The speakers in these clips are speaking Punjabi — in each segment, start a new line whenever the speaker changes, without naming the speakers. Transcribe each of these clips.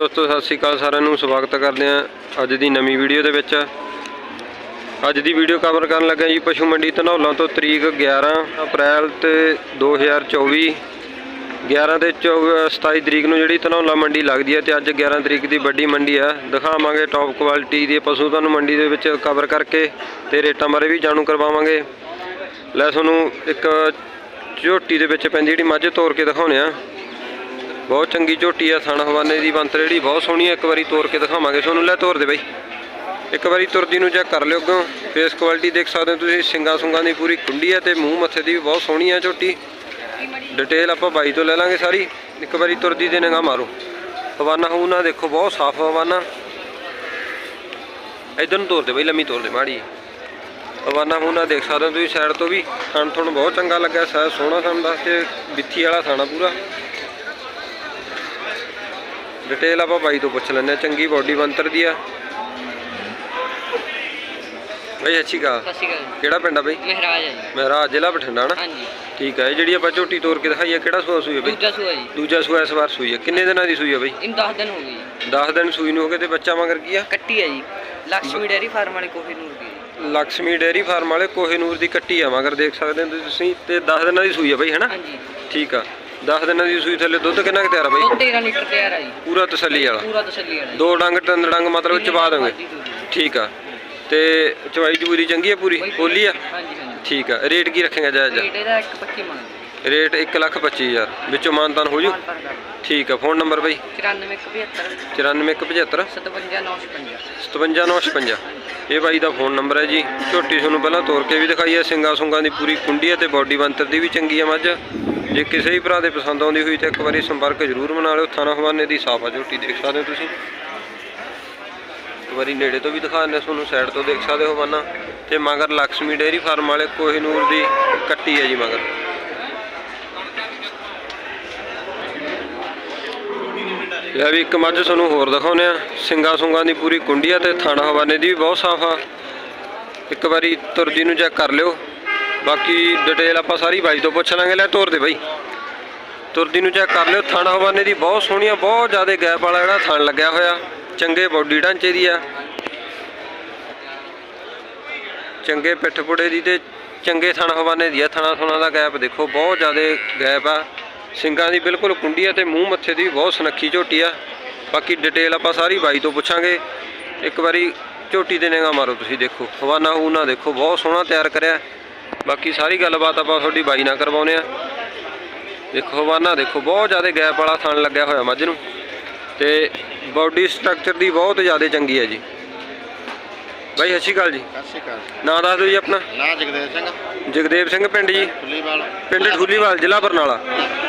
ਦੋਸਤੋ, ਸਤਿ ਸ਼੍ਰੀ ਅਕਾਲ ਸਾਰਿਆਂ ਨੂੰ। ਸਵਾਗਤ ਕਰਦੇ ਹਾਂ ਅੱਜ ਦੀ ਨਵੀਂ ਵੀਡੀਓ ਦੇ ਵਿੱਚ। ਅੱਜ ਦੀ ਵੀਡੀਓ ਕਵਰ ਕਰਨ ਲੱਗਾ ਜੀ ਪਸ਼ੂ ਮੰਡੀ ਧਨੌਲਾ ਤੋਂ ਤਰੀਕ 11 ਅਪ੍ਰੈਲ ਤੇ 2024 11 ਤੇ 24 27 ਤਰੀਕ ਨੂੰ ਜਿਹੜੀ ਧਨੌਲਾ ਮੰਡੀ ਲੱਗਦੀ ਹੈ ਤੇ ਅੱਜ 11 ਤਰੀਕ ਦੀ ਵੱਡੀ ਮੰਡੀ ਹੈ ਦਿਖਾਵਾਂਗੇ ਟੌਪ ਕੁਆਲਿਟੀ ਦੇ ਪਸ਼ੂ ਤੁਹਾਨੂੰ ਮੰਡੀ ਦੇ ਵਿੱਚ ਕਵਰ ਕਰਕੇ ਤੇ ਰੇਟਾਂ ਬਾਰੇ ਵੀ ਜਾਣੂ ਕਰਵਾਵਾਂਗੇ। ਲੈ, ਤੁਹਾਨੂੰ ਇੱਕ ਝੋਟੀ ਦੇ ਵਿੱਚ ਪੈਂਦੀ ਜਿਹੜੀ ਮੱਝ ਤੋੜ ਕੇ ਦਿਖਾਉਣੇ ਆ ਬਹੁਤ ਚੰਗੀ ਝੋਟੀ ਆ, ਥਣ ਹਵਾਨੇ ਦੀ ਬੰਤਰ ਜਿਹੜੀ ਬਹੁਤ ਸੋਹਣੀ ਆ, ਇੱਕ ਵਾਰੀ ਤੋੜ ਕੇ ਦਿਖਾਵਾਂਗੇ ਤੁਹਾਨੂੰ, ਲੈ ਤੋੜ ਦੇ ਬਾਈ। ਇੱਕ ਵਾਰੀ ਤੁਰਦੀ ਨੂੰ ਚੈੱਕ ਕਰ ਲਿਓ ਅੱਗੋਂ ਫੇਸ ਕੁਆਲਿਟੀ ਦੇਖ ਸਕਦੇ ਹੋ ਤੁਸੀਂ, ਸਿੰਗਾ ਸੁੰਗਾਂ ਦੀ ਪੂਰੀ ਕੁੰਡੀ ਆ ਤੇ ਮੂੰਹ ਮੱਥੇ ਦੀ ਵੀ ਬਹੁਤ ਸੋਹਣੀ ਆ ਝੋਟੀ। ਡਿਟੇਲ ਆਪਾਂ ਬਾਈ ਤੋਂ ਲੈ ਲਾਂਗੇ ਸਾਰੀ, ਇੱਕ ਵਾਰੀ ਤੁਰਦੀ ਦੇ ਨਿਗਾਹ ਮਾਰੋ। ਹਵਾਨਾ ਹੂਨਾ ਦੇਖੋ, ਬਹੁਤ ਸਾਫ਼ ਹਵਾਨਾ। ਇਧਰ ਨੂੰ ਤੋਰ ਦੇ ਬਈ, ਲੰਮੀ ਤੋਰ ਦੇ, ਮਾੜੀ ਹਵਾਨਾ ਹੂਨਾ ਦੇਖ ਸਕਦੇ ਹੋ ਤੁਸੀਂ ਸਾਈਡ ਤੋਂ ਵੀ ਥਣ ਥਣ ਬਹੁਤ ਚੰਗਾ ਲੱਗਾ ਸਾਇਜ਼ ਸੋਹਣਾ ਥਣ ਦੱਸ ਤੇ ਬਿੱਥੀ ਵਾਲਾ ਥਾਣਾ ਪੂਰਾ। ਡਿਟੇਲ ਆਪਾਂ ਬਾਈ ਤੋਂ ਪੁੱਛ ਲੈਂਦੇ ਚੰਗੀ ਬਾਡੀ ਬੰਤਰ ਦੀ ਆ। ਬਈ ਅੱਛੀ
ਗਾ
ਕਿਹੜਾ ਪਿੰਡ ਆ ਬਈ?
ਮਹਿਰਾਜ ਹੈ ਜੀ।
ਮਹਿਰਾਜ ਜ਼ਿਲ੍ਹਾ ਬਠਿੰਡਾ ਨਾ?
ਹਾਂਜੀ।
ਠੀਕ ਹੈ ਜਿਹੜੀ ਆਪਾਂ ਝੋਟੀ ਤੋਰ ਕੇ ਦਿਖਾਈ ਆ ਕਿਹੜਾ ਸੂਆ ਸੂਈ ਆ ਬਈ?
ਦੂਜਾ ਸੂਆ ਜੀ।
ਦੂਜਾ ਸੂਆ ਇਸ ਵਾਰ ਸੂਈ ਆ। ਕਿੰਨੇ ਦਿਨਾਂ ਦੀ ਸੂਈ ਆ ਬਈ?
ਇਹਨੂੰ 10 ਦਿਨ ਹੋ ਗਏ ਜੀ।
ਦਿਨ ਸੂਈ ਨੂੰ ਹੋ ਗਏ ਤੇ ਬੱਚਾ ਮਗਰ ਕੀ ਆ?
ਕੱਟੀ ਹੈ ਜੀ। ਲక్ష్ਮੀ ਡੇਰੀ ਫਾਰਮ ਵਾਲੇ ਕੋਹੀਨੂਰ ਦੀ ਜੀ।
ਲక్ష్ਮੀ ਫਾਰਮ ਵਾਲੇ ਕੋਹੇਨੂਰ ਦੀ ਕੱਟੀ ਆ ਮਗਰ ਦੇਖ ਸਕਦੇ ਹੋ ਤੁਸੀਂ। ਤੇ 10 ਦਿਨਾਂ ਦੀ ਸੂਈ ਆ ਬਈ ਹੈਨਾ
ਹਾਂਜੀ।
ਠੀਕ ਆ। 10 ਦਿਨਾਂ ਦੀ ਸੂਈ ਥੱਲੇ ਦੁੱਧ ਕਿੰਨਾ ਕੁ ਤਿਆਰ ਆ ਬਈ?
ਦੁੱਧ 13 ਲੀਟਰ ਤਿਆਰ ਹੈ ਜੀ।
ਪੂਰਾ ਤਸੱਲੀ ਵਾਲਾ।
ਪੂਰਾ ਤਸੱਲੀ ਵਾਲਾ ਜੀ।
ਦੋ ਡੰਗ ਤਿੰਨ ਡੰਗ ਮਤਲਬ ਚਬਾ ਦੋਗੇ। ਠੀਕ ਆ। ਤੇ ਚਵਾਈ ਚੂਰੀ ਚੰਗੀ ਆ ਪੂਰੀ?
ਕੋਈ
ਖੋਲੀ ਆ?
ਹਾਂਜੀ ਹਾਂਜੀ।
ਠੀਕ ਆ। ਰੇਟ ਕੀ ਰੱਖੇਗਾ ਜਾਇਜ਼?
ਰੇਟ ਇਹਦਾ 125 ਮੰਗਦੇ
ਰੇਟ 1,25,000 ਵਿੱਚੋਂ ਮਾਨਤਾਨ ਹੋ ਜੂ? ਠੀਕ ਆ। ਫੋਨ ਨੰਬਰ ਬਈ?
9475
94175
57956
57956 ਇਹ ਬਾਈ ਦਾ ਫੋਨ ਨੰਬਰ ਹੈ ਜੀ। ਝੋਟੀ ਤੁਹਾਨੂੰ ਪਹਿਲਾਂ ਤੋਰ ਕੇ ਵੀ ਦਿਖਾਈ ਹੈ। ਸਿੰਗਾ ਸੁੰਗਾ ਦੀ ਪੂਰੀ ਕੁੰਡੀ ਹੈ ਤੇ ਬਾਡੀ ਬੰਤਰ ਦੀ ਵੀ ਚੰਗੀ ਹੈ ਮੱਝ। ਜੇ ਕਿਸੇ ਵੀ ਭਰਾ ਦੇ ਪਸੰਦ ਆਉਂਦੀ ਹੋਈ ਤਾਂ ਇੱਕ ਵਾਰੀ ਸੰਪਰਕ ਜ਼ਰੂਰ ਬਣਾ ਲਿਓ। ਥਾਣਾ ਹਵਾਨੇ ਦੀ ਸਾਫਾ ਝੋਟੀ, ਦੇਖ ਸਕਦੇ ਹੋ ਤੁਸੀਂ। ਇੱਕ ਵਾਰੀ ਨੇੜੇ ਤੋਂ ਵੀ ਦਿਖਾ ਦਿੰਦੇ ਹਾਂ, ਤੁਹਾਨੂੰ ਸਾਈਡ ਤੋਂ ਦੇਖ ਸਕਦੇ ਹੋ ਹਵਾਨਾ। ਤੇ ਮਗਰ ਲక్ష్ਮੀ ਡੇਅਰੀ ਫਾਰਮ ਵਾਲੇ ਕੋਹਿਨੂਰ ਦੀ ਕੱਟੀ ਹੈ ਜੀ ਮਗਰ। ਇਹ ਵੀ ਇੱਕ ਮੱਝ ਤੁਹਾਨੂੰ ਹੋਰ ਦਿਖਾਉਂਦੇ ਆ ਸਿੰਗਾ ਸੁੰਗਾ ਦੀ ਪੂਰੀ ਕੁੰਡੀ ਆ ਤੇ ਥਾਣਾ ਹਵਾਨੇ ਦੀ ਵੀ ਬਹੁਤ ਸਾਫ਼ ਆ। ਇੱਕ ਵਾਰੀ ਤੁਰਜੀ ਨੂੰ ਚੈੱਕ ਕਰ ਲਿਓ। ਬਾਕੀ ਡਿਟੇਲ ਆਪਾਂ ਸਾਰੀ ਬਾਈ ਤੋਂ ਪੁੱਛ ਲਾਂਗੇ। ਲੈ ਤੋਰ ਦੇ ਬਾਈ। ਤੁਰਦੀ ਨੂੰ ਚੈੱਕ ਕਰ ਲਿਓ। ਥਾਣਾ ਹਵਾਨੇ ਦੀ ਬਹੁਤ ਸੋਹਣੀ ਆ, ਬਹੁਤ ਜ਼ਿਆਦਾ ਗੈਪ ਵਾਲਾ ਜਿਹੜਾ ਥਣ ਲੱਗਿਆ ਹੋਇਆ। ਚੰਗੇ ਬੋਡੀ ਢਾਂਚੇ ਦੀ ਆ। ਚੰਗੇ ਪਿੱਠ ਪੁੜੇ ਦੀ ਤੇ ਚੰਗੇ ਥਣ ਹਵਾਨੇ ਦੀ ਆ। ਥਣਾ ਥੁਣਾ ਦਾ ਗੈਪ ਦੇਖੋ, ਬਹੁਤ ਜ਼ਿਆਦਾ ਗੈਪ ਆ। ਸਿੰਗਾਂ ਦੀ ਬਿਲਕੁਲ ਕੁੰਡੀ ਆ ਤੇ ਮੂੰਹ ਮੱਥੇ ਦੀ ਬਹੁਤ ਸੁਨੱਖੀ ਝੋਟੀ ਆ। ਬਾਕੀ ਡਿਟੇਲ ਆਪਾਂ ਸਾਰੀ ਬਾਈ ਤੋਂ ਪੁੱਛਾਂਗੇ। ਇੱਕ ਵਾਰੀ ਝੋਟੀ ਦੇ ਨਿਗਾਹ ਮਾਰੋ ਤੁਸੀਂ ਦੇਖੋ। ਹਵਾਨਾ ਹੂਨਾ ਦੇਖੋ ਬਹੁਤ ਸੋਹਣਾ ਤਿਆਰ ਕਰਿਆ। ਬਾਕੀ ਸਾਰੀ ਗੱਲਬਾਤ ਆਪਾਂ ਤੁਹਾਡੀ ਬਾਈ ਨਾਲ ਕਰਵਾਉਨੇ ਆ। ਦੇਖੋ ਹਵਾਨਾ ਦੇਖੋ ਬਹੁਤ ਜ਼ਿਆਦਾ ਗੈਪ ਵਾਲਾ ਥਣ ਲੱਗਿਆ ਹੋਇਆ ਮੱਝ ਨੂੰ। ਤੇ ਬਾਡੀ ਸਟਰਕਚਰ ਦੀ ਬਹੁਤ ਜ਼ਿਆਦਾ ਚੰਗੀ ਹੈ ਜੀ। ਬਾਈ ਸਤਿ ਸ਼੍ਰੀ ਅਕਾਲ ਜੀ।
ਸਤਿ ਸ਼੍ਰੀ ਅਕਾਲ
ਨਾਂ ਦੱਸ ਦਿਓ ਜੀ ਆਪਣਾ।
ਨਾ ਜਗਦੇਵ ਸਿੰਘ।
ਜਗਦੇਵ ਸਿੰਘ ਪਿੰਡ ਜੀ।
ਫੁੱਲੀਵਾਲ
ਪਿੰਡ ਠੂਲੀਵਾਲ ਜ਼ਿਲ੍ਹਾ ਬਰਨਾਲਾ।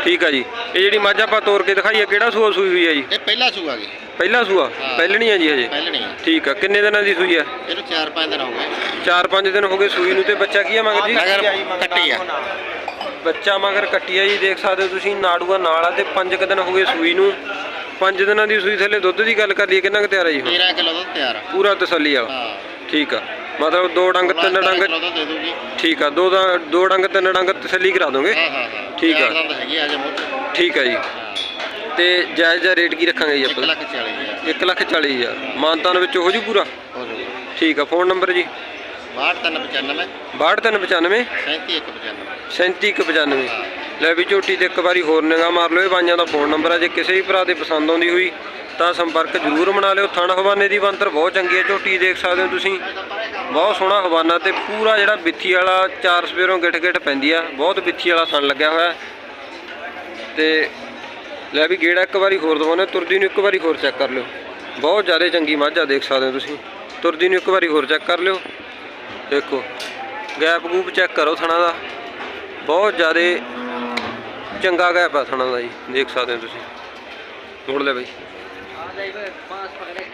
ਠੀਕ ਆ ਜੀ। ਇਹ ਜਿਹੜੀ ਮੱਝ ਆਪਾਂ ਤੋੜ ਕੇ ਦਿਖਾਈ ਹੈ ਕਿਹੜਾ ਸੂਆ ਸੂਈ ਹੋਈ ਹੈ ਜੀ?
ਇਹ ਪਹਿਲਾ ਸੂਆ ਗਈ
ਪਹਿਲਾ ਸੂਆ?
ਹਾਂ।
ਪਹਿਲਣੀ ਹੈ ਜੀ ਹਜੇ?
ਪਹਿਲਣੀ ਆ।
ਠੀਕ ਆ। ਕਿੰਨੇ ਦਿਨਾਂ ਦੀ ਸੂਈ ਹੈ
ਇਹਨੂੰ 4-5 ਦਿਨ ਹੋ ਗਏ।
4-5 ਦਿਨ ਹੋ ਗਏ ਸੂਈ ਨੂੰ ਤੇ ਬੱਚਾ ਕੀ ਹੈ ਮਗਰ ਜੀ?
ਕੱਟੀ ਆ।
ਬੱਚਾ ਮਗਰ ਕੱਟੀ ਆ ਜੀ ਦੇਖ ਸਕਦੇ ਹੋ ਤੁਸੀਂ ਨਾੜੂਆ ਨਾਲ ਆ ਤੇ 5 ਦਿਨ ਹੋ ਗਏ ਸੂਈ ਨੂੰ। 5 ਦਿਨਾਂ ਦੀ ਸੂਈ ਥੱਲੇ ਦੁੱਧ ਦੀ ਗੱਲ ਕਰ ਲਈਏ ਕਿੰਨਾ ਕੁ ਤਿਆਰ ਹੈ ਜੀ ਹੁਣ?
13 ਕਿਲੋ ਦੁੱਧ ਤਿਆਰ ਆ।
ਪੂਰਾ ਤਸੱਲੀ ਵਾਲਾ।
ਹਾਂ।
ਠੀਕ ਆ। ਮਤਲਬ ਦੋ ਡੰਗ ਤਿੰਨ
13
ਡੰਗ
ਦੇ ਦੂਗੀ?
ਠੀਕ ਆ ਦੋ ਦਾ ਦੋ ਡੰਗ ਤਿੰਨ ਡੰਗ ਤਸੱਲੀ ਕਰਾ ਦੋਗੇ?
ਹਾਂ ਹਾਂ ਹਾਂ।
ਠੀਕ ਆ।
ਚਾਰ ਦੰਦ ਹੈਗੀ ਆ ਜੇ ਮੁੱਢ।
ਠੀਕ ਆ ਜੀ। ਤੇ ਜਾਇਜ਼ ਦਾ ਰੇਟ ਕੀ ਰੱਖਾਂਗੇ ਜੀ
1
ਆਪਾਂ?
ਲੱਖ 40 ਹਜ਼ਾਰ
1 ਲੱਖ 40 ਹਜ਼ਾਰ। ਮਾਨਤਾਨ ਵਿੱਚ ਹੋ ਜੂ ਪੂਰਾ?
ਹੋ ਜਾਊਗਾ
ਠੀਕ ਆ ਫੋਨ ਨੰਬਰ ਜੀ?
6395
6395
37195
3795 ਲੈ ਵੀ ਝੋਟੀ ਤੇ ਇੱਕ ਵਾਰੀ ਹੋਰ ਨਿਗਾਹ ਮਾਰ ਲਿਓ ਇਹ ਬਾਈਆਂ ਦਾ ਫੋਨ ਨੰਬਰ ਹੈ ਜੇ ਕਿਸੇ ਵੀ ਭਰਾ ਦੇ ਪਸੰਦ ਆਉਂਦੀ ਹੋਈ ਤਾਂ ਸੰਪਰਕ ਜ਼ਰੂਰ ਬਣਾ ਲਿਓ। ਥਣ ਹਵਾਨੇ ਦੀ ਬੰਤਰ ਬਹੁਤ ਚੰਗੀ ਹੈ ਝੋਟੀ ਦੇਖ ਸਕਦੇ ਹੋ ਤੁਸੀਂ। ਬਹੁਤ ਸੋਹਣਾ ਹਵਾਨਾ ਤੇ ਪੂਰਾ ਜਿਹੜਾ ਬਿੱਥੀ ਵਾਲਾ ਚਾਰ ਸਵੇਰੋਂ ਗਿੱਠ ਗਿੱਠ ਪੈਂਦੀ ਆ, ਬਹੁਤ ਬਿੱਥੀ ਵਾਲਾ ਥਣ ਲੱਗਿਆ ਹੋਇਆ। ਤੇ ਲੈ ਵੀ ਗੇੜਾ ਇੱਕ ਵਾਰੀ ਹੋਰ ਦਵਾਉਣੇ ਤੁਰਦੀ ਨੂੰ ਇੱਕ ਵਾਰੀ ਹੋਰ ਚੈੱਕ ਕਰ ਲਿਓ। ਬਹੁਤ ਜ਼ਿਆਦਾ ਚੰਗੀ ਮੱਝ ਆ, ਦੇਖ ਸਕਦੇ ਹੋ ਤੁਸੀਂ। ਤੁਰਦੀ ਨੂੰ ਇੱਕ ਵਾਰੀ ਹੋਰ ਚੈੱਕ ਕਰ ਲਿਓ। ਦੇਖੋ ਗੈਪ ਗੂਪ ਚੈੱਕ ਕਰੋ ਥਣਾ ਦਾ। ਬਹੁਤ ਜ਼ਿਆਦਾ ਚੰਗਾ ਗੈਪ ਆ ਥਣਾ ਦਾ ਜੀ, ਦੇਖ ਸਕਦੇ ਹੋ ਤੁਸੀਂ। ਮੋੜ ਲੈ ਬਾਈ।
ਆ ਜਾਈ ਵੇ ਪਾਸ ਪਕੜੇ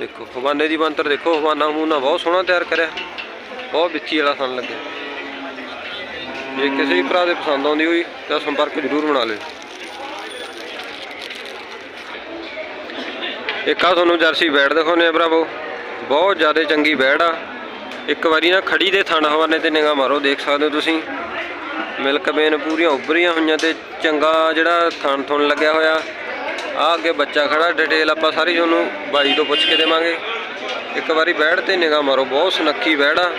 ਦੇਖੋ, ਹਵਾਨੇ ਦੀ ਬੰਤਰ ਦੇਖੋ, ਹਵਾਨਾ ਹਮੂਨਾ ਬਹੁਤ ਸੋਹਣਾ ਤਿਆਰ ਕਰਿਆ। ਬਹੁਤ ਵਿੱਚੀ ਵਾਲਾ ਥਣ ਲੱਗਿਆ। ਜੇ ਕਿਸੇ ਵੀ ਭਰਾ ਦੇ ਪਸੰਦ ਆਉਂਦੀ ਹੋਈ, ਤਾਂ ਸੰਪਰਕ ਜ਼ਰੂਰ ਬਣਾ ਲਿਓ। ਇੱਕ ਆ ਤੁਹਾਨੂੰ ਜਰਸੀ ਬੈੜ ਦਿਖਾਉਂਦੇ ਆ ਭਰਾਵੋ। ਬਹੁਤ ਜ਼ਿਆਦਾ ਚੰਗੀ ਬੈੜ ਆ। ਇੱਕ ਵਾਰੀ ਨਾ ਖੜੀ ਦੇ ਥਣ ਹਵਾਨੇ ਤੇ ਨਿਗਾਹ ਮਾਰੋ, ਦੇਖ ਸਕਦੇ ਹੋ ਤੁਸੀਂ। ਮਿਲਕ ਬੇਨ ਪੂਰੀਆਂ ਉੱਭਰੀਆਂ ਹੋਈਆਂ ਤੇ ਚੰਗਾ ਜਿਹੜਾ ਥਣ ਥਣ ਲੱਗਿਆ ਹੋਇਆ। ਆ ਅੱਗੇ ਬੱਚਾ ਖੜਾ ਡਿਟੇਲ ਆਪਾਂ ਸਾਰੀ ਤੁਹਾਨੂੰ ਬਾਈ ਤੋਂ ਪੁੱਛ ਕੇ ਦੇਵਾਂਗੇ। ਇੱਕ ਵਾਰੀ ਬੈੜ ਤੇ ਨਿਗਾਹ ਮਾਰੋ, ਬਹੁਤ ਸੁਨੱਖੀ ਬੈੜ ਆ।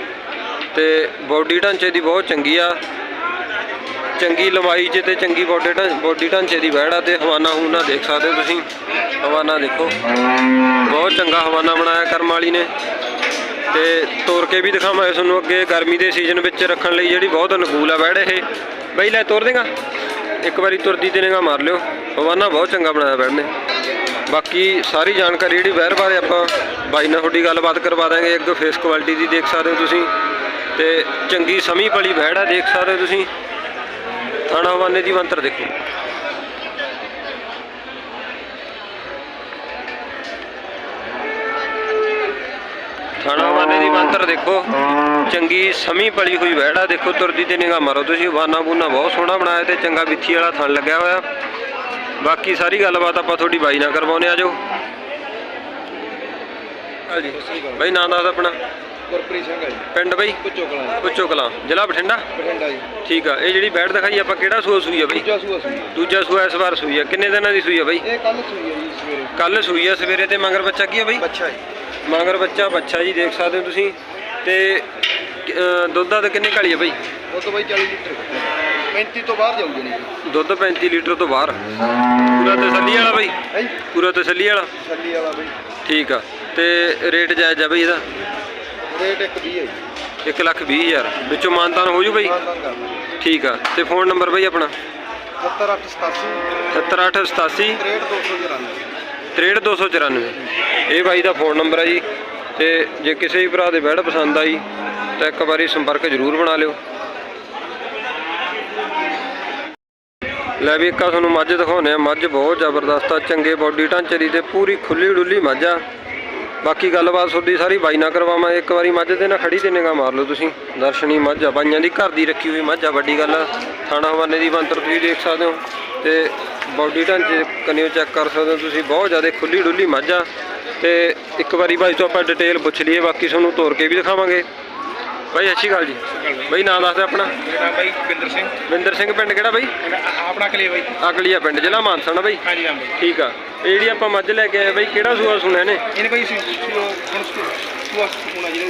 ਤੇ ਬੋਡੀ ਢਾਂਚੇ ਦੀ ਬਹੁਤ ਚੰਗੀ ਆ। ਚੰਗੀ ਲੰਬਾਈ 'ਚ ਤੇ ਚੰਗੀ ਬੋਡੀ ਬੋਡੀ ਢਾਂਚੇ ਦੀ ਬੈੜ ਆ ਤੇ ਹਵਾਨਾ ਹੂਨਾ ਦੇਖ ਸਕਦੇ ਹੋ ਤੁਸੀਂ। ਹਵਾਨਾ ਦੇਖੋ। ਬਹੁਤ ਚੰਗਾ ਹਵਾਨਾ ਬਣਾਇਆ ਕਰਮ ਵਾਲੀ ਨੇ। ਤੇ ਤੋਰ ਕੇ ਵੀ ਦਿਖਾਵਾਂਗੇ ਤੁਹਾਨੂੰ ਅੱਗੇ ਗਰਮੀ ਦੇ ਸੀਜ਼ਨ ਵਿੱਚ ਰੱਖਣ ਲਈ ਜਿਹੜੀ ਬਹੁਤ ਅਨੁਕੂਲ ਆ ਬੈੜ ਇਹ। ਬਈ ਲੈ ਤੋਰ ਦੇਗਾ। ਇੱਕ ਵਾਰੀ ਤੁਰਦੀ ਤੇ ਨਿਗਾਹ ਮਾਰ ਲਿਓ। ਹਵਾਨਾ ਬਹੁਤ ਚੰਗਾ ਬਣਾਇਆ ਬੈੜ ਨੇ। ਬਾਕੀ ਸਾਰੀ ਜਾਣਕਾਰੀ ਜਿਹੜੀ ਬੈਰ ਬਾਰੇ ਆਪਾਂ ਬਾਈ ਨਾਲ ਤੁਹਾਡੀ ਗੱਲਬਾਤ ਕਰਵਾ ਦਾਂਗੇ। ਇੱਕ ਫੇਸ ਕੁਆਲਿਟੀ ਦੀ ਦੇਖ ਸਕਦੇ ਹੋ ਤੁਸੀਂ। ਤੇ ਚੰਗੀ ਸਮੀ ਪਲੀ ਬੈੜ ਆ, ਦੇਖ ਸਕਦੇ ਹੋ ਤੁਸੀਂ। ਥਾਣਾ ਹਵਾਨੇ ਦੀ ਮੰਤਰ ਦੇਖੋ ਥਾਣਾ ਮੰਤਰ ਦੇਖੋ। ਚੰਗੀ ਸਮੀ ਪਲੀ ਹੋਈ ਵਹਿੜਾ ਦੇਖੋ ਤੁਰਦੀ ਤੇ ਨਿਗਾਹ ਮਾਰੋ ਤੁਸੀਂ। ਵਾਨਾ ਬੂਨਾ ਬਹੁਤ ਸੋਹਣਾ ਬਣਾਇਆ ਤੇ ਚੰਗਾ ਵਿੱਥੀ ਵਾਲਾ ਥਣ ਲੱਗਿਆ ਹੋਇਆ। ਬਾਕੀ ਸਾਰੀ ਗੱਲਬਾਤ ਆਪਾਂ ਤੁਹਾਡੀ ਬਾਈ ਨਾਲ ਕਰਵਾਉਨੇ ਆ ਜੋ ਹਾਂਜੀ। ਬਾਈ ਨਾਂ ਦੱਸ ਆਪਣਾ?
ਗੁਰਪ੍ਰੀਤ ਸਿੰਘ ਹੈ ਜੀ।
ਪਿੰਡ ਬਾਈ?
ਪੁੱਚੋ ਕਲਾਂ
ਪੁੱਚੋ ਕਲਾਂ। ਜ਼ਿਲ੍ਹਾ ਬਠਿੰਡਾ?
ਬਠਿੰਡਾ ਜੀ।
ਠੀਕ ਆ। ਇਹ ਜਿਹੜੀ ਬੈੜ ਦਿਖਾਈ ਆਪਾਂ ਕਿਹੜਾ ਸੂਆ ਸੂਈ ਆ ਬਾਈ?
ਦੂਜਾ ਸੂਆ ਸੂਈ
ਦੂਜਾ ਸੂਆ ਇਸ ਵਾਰ ਸੂਈ ਆ। ਕਿੰਨੇ ਦਿਨਾਂ ਦੀ ਸੂਈ ਆ ਬਾਈ?
ਇਹ ਕੱਲ ਸੂਈ ਹੈ ਜੀ ਸਵੇਰੇ।
ਕੱਲ ਸੂਈ ਆ ਸਵੇਰੇ ਤੇ ਮਗਰ ਬੱਚਾ ਕੀ ਆ ਬਾਈ?
ਬੱਚਾ ਜੀ।
ਮਗਰ ਬੱਚਾ ਬੱਚਾ ਜੀ ਦੇਖ ਸਕਦੇ ਹੋ ਤੁਸੀਂ ਤੇ ਦੁੱਧ ਦਾ ਕਿੰਨੇ ਕਾਲੀ ਆ ਬਾਈ?
ਉਹ ਤੋਂ ਬਾਈ 40 ਲੀਟਰ। 35 ਤੋਂ ਬਾਹਰ ਜਾਊ ਜਣੀ ਜੀ
ਦੁੱਧ 35 ਲੀਟਰ ਤੋਂ ਬਾਹਰ। ਪੂਰਾ ਤਸੱਲੀ ਵਾਲਾ ਬਾਈ?
ਹੈ?
ਪੂਰਾ ਤਸੱਲੀ ਵਾਲਾ?
ਛੱਲੀ ਵਾਲਾ ਬਾਈ।
ਠੀਕ ਆ। ਤੇ ਰੇਟ ਜਾਇਜ਼ ਆ ਬਾਈ ਇਹਦਾ?
ਰੇਟ ਇੱਕ 20 ਹੈ ਜੀ।
1 ਲੱਖ 20 ਹਜ਼ਾਰ। ਵਿੱਚੋਂ ਮਾਨਤਾਨ ਹੋ ਜੂ ਬਾਈ? ਠੀਕ ਆ। ਤੇ ਫੋਨ ਨੰਬਰ ਬਾਈ ਆਪਣਾ?
7887
7887
63294
63294 ਇਹ ਬਾਈ ਦਾ ਫੋਨ ਨੰਬਰ ਹੈ ਜੀ ਤੇ ਜੇ ਕਿਸੇ ਵੀ ਭਰਾ ਦੇ ਬੈੜ ਪਸੰਦ ਆਈ, ਤਾਂ ਇੱਕ ਵਾਰੀ ਸੰਪਰਕ ਜ਼ਰੂਰ ਬਣਾ ਲਿਓ। ਲੈ ਵੀ ਇੱਕਾ ਤੁਹਾਨੂੰ ਮੱਝ ਦਿਖਾਉਂਦੇ ਆ, ਮੱਝ ਬਹੁਤ ਜ਼ਬਰਦਸਤ ਆ, ਚੰਗੇ ਬੋਡੀ ਢਾਂਚੇ ਦੀ ਤੇ ਪੂਰੀ ਖੁੱਲੀ ਡੁੱਲੀ ਮੱਝ ਆ। ਬਾਕੀ ਗੱਲਬਾਤ ਤੁਹਾਡੀ ਸਾਰੀ ਬਾਈ ਨਾਲ ਕਰਵਾਵਾਂ, ਇੱਕ ਵਾਰੀ ਮੱਝ ਦੇ ਨਾ ਖੜੀ ਤੇ ਨਿਗਾਹ ਮਾਰ ਲਓ ਤੁਸੀਂ, ਦਰਸ਼ਨੀ ਮੱਝ ਆ, ਬਾਈਆਂ ਦੀ ਘਰ ਦੀ ਰੱਖੀ ਹੋਈ ਮੱਝ ਆ, ਵੱਡੀ ਗੱਲ ਆ। ਥਾਣਾ ਹਵਾਨੇ ਦੀ ਬੰਤਰ ਤੁਸੀਂ ਦੇਖ ਸਕਦੇ ਹੋ ਤੇ ਬੋਡੀ ਢਾਂਚੇ ਕਨਿਓ ਚੈੱਕ ਕਰ ਸਕਦੇ ਹੋ ਤੁਸੀਂ, ਬਹੁਤ ਜ਼ਿਆਦਾ ਖੁੱਲੀ ਡੁੱਲੀ ਮੱਝ ਆ। ਤੇ ਇੱਕ ਵਾਰੀ ਬਾਈ ਤੋਂ ਆਪਾਂ ਡਿਟੇਲ ਪੁੱਛ ਲਈਏ ਬਾਕੀ ਤੁਹਾਨੂੰ ਤੋਰ ਕੇ ਵੀ ਦਿਖਾਵਾਂਗੇ। ਬਾਈ ਅੱਛੀ ਗੱਲ ਜੀ। ਬਾਈ ਨਾਂ ਦੱਸ ਦੇ ਆਪਣਾ।
ਮੇਰਾ ਬਾਈ ਬਿੰਦਰ ਸਿੰਘ।
ਵਿੰਦਰ ਸਿੰਘ ਪਿੰਡ ਕਿਹੜਾ ਬਾਈ?
ਆਪਣਾ ਕਲੇ ਬਾਈ।
ਅਕਲੀਆ ਪਿੰਡ ਜ਼ਿਲ੍ਹਾ ਮਾਨਸਾ ਨਾ ਬਾਈ?
ਹਾਂਜੀ ਹਾਂ ਬਾਈ
ਠੀਕ ਆ। ਇਹ ਜਿਹੜੀ ਆਪਾਂ ਮੱਝ ਲੈ ਕੇ ਆਏ ਬਾਈ ਕਿਹੜਾ ਸੂਆ ਸੁਣਿਆ ਨੇ
ਇਹਨੇ ਬਾਈ ਹੁਣ ਸੂਆ ਸੁਣਾ ਜਿਹੜਾ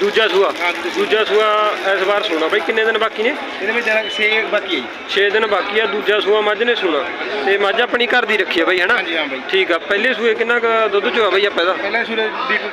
ਦੂਜਾ ਸੂਆ।
ਹਾਂ, ਦੂਜਾ
ਦੂਜਾ ਸੂਆ ਇਸ ਵਾਰ ਸੁਣਾ ਬਾਈ ਕਿੰਨੇ ਦਿਨ ਬਾਕੀ ਨੇ?
ਇਹਦੇ ਵਿੱਚ ਜਰਾ 6 ਬਾਕੀ ਹੈ ਜੀ।
6 ਦਿਨ ਬਾਕੀ ਆ ਦੂਜਾ ਸੂਆ ਮੱਝ ਨੇ ਸੁਣਾ। ਤੇ ਮੱਝ ਆਪਣੀ ਘਰ ਦੀ ਰੱਖੀ ਆ ਬਾਈ ਹਨਾ?
ਹਾਂਜੀ ਹਾਂ ਬਾਈ।
ਠੀਕ ਆ। ਪਹਿਲੇ ਸੂਏ ਕਿੰਨਾ ਕੁ ਦੁੱਧ ਚੋਆ ਬਾਈ ਆਪਾਂ ਇਹਦਾ?
ਪਹਿਲਾਂ ਸੂਰੇ ਲੀਟਰ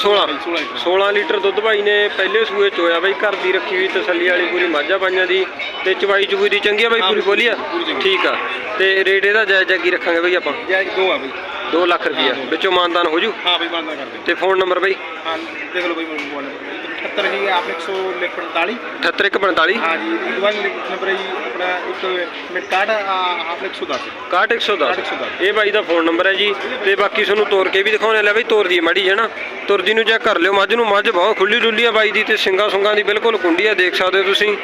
16
16
16 ਲੀਟਰ। ਦੁੱਧ ਭਾਈ ਨੇ ਪਹਿਲੇ ਸੂਏ ਚੋਇਆ ਬਾਈ ਘਰ ਦੀ ਰੱਖੀ ਹੋਈ ਤਸੱਲੀ ਵਾਲੀ ਪੂਰੀ ਮਾਝਾ ਪਾਈਆਂ ਦੀ। ਤੇ ਚਵਾਈ ਚੁਗਈ ਦੀ ਚੰਗੀ ਆ ਬਾਈ ਪੂਰੀ ਬੋਲੀ ਆ?
ਪੂਰੀ ਚੰਗੀ।
ਠੀਕ ਆ। ਤੇ ਰੇਟ ਇਹਦਾ ਜਾਇਜ਼ ਜਾਗੀ ਰੱਖਾਂਗੇ ਬਾਈ ਆਪਾਂ?
ਜੈ ਦੋ ਆ ਬਾਈ।
2 ਲੱਖ ਰੁਪਈਆ। ਵਿੱਚੋਂ ਮਾਨਦਾਨ ਹੋ ਜੂ?
ਹਾਂ ਬਾਈ ਬੰਦਾ ਕਰ ਦੇ
ਤੇ ਫੋਨ ਨੰਬਰ ਬਾਈ?
ਹਾਂ ਦੇਖ ਲਓ ਬਾਈ ਮੋਬਾਈਲ ਨੰਬਰ 78 ਜੀ ਆਪਣੇ 145
78145
ਹਾਂ ਜੀ ਦੁਬਾਰਾ ਨੰਬਰ ਹੈ ਜੀ ਆਪਣਾ ਇੱਕ ਮਿੰਟ ਕਾਰਡ ਆਪਣੇ 110
6110
6110
ਇਹ ਬਾਈ ਦਾ ਫੋਨ ਨੰਬਰ ਹੈ ਜੀ ਤੇ ਬਾਕੀ ਤੁਹਾਨੂੰ ਤੋਰ ਕੇ ਵੀ ਦਿਖਾਉਣੇ ਲੈ ਬਾਈ ਤੋਰ ਦੀ ਮਾੜੀ ਹੈ ਨਾ ਤੁਰਦੀ ਨੂੰ ਚੈੱਕ ਕਰ ਲਿਓ। ਮੱਝ ਨੂੰ ਮੱਝ ਬਹੁਤ ਖੁੱਲੀ ਡੁੱਲੀ ਆ ਬਾਈ ਦੀ ਤੇ ਸਿੰਗਾ ਸੁੰਗਾ ਦੀ ਬਿਲਕੁਲ ਕੁੰਡੀ ਆ ਦੇਖ ਸਕਦੇ ਹੋ ਤੁਸੀਂ।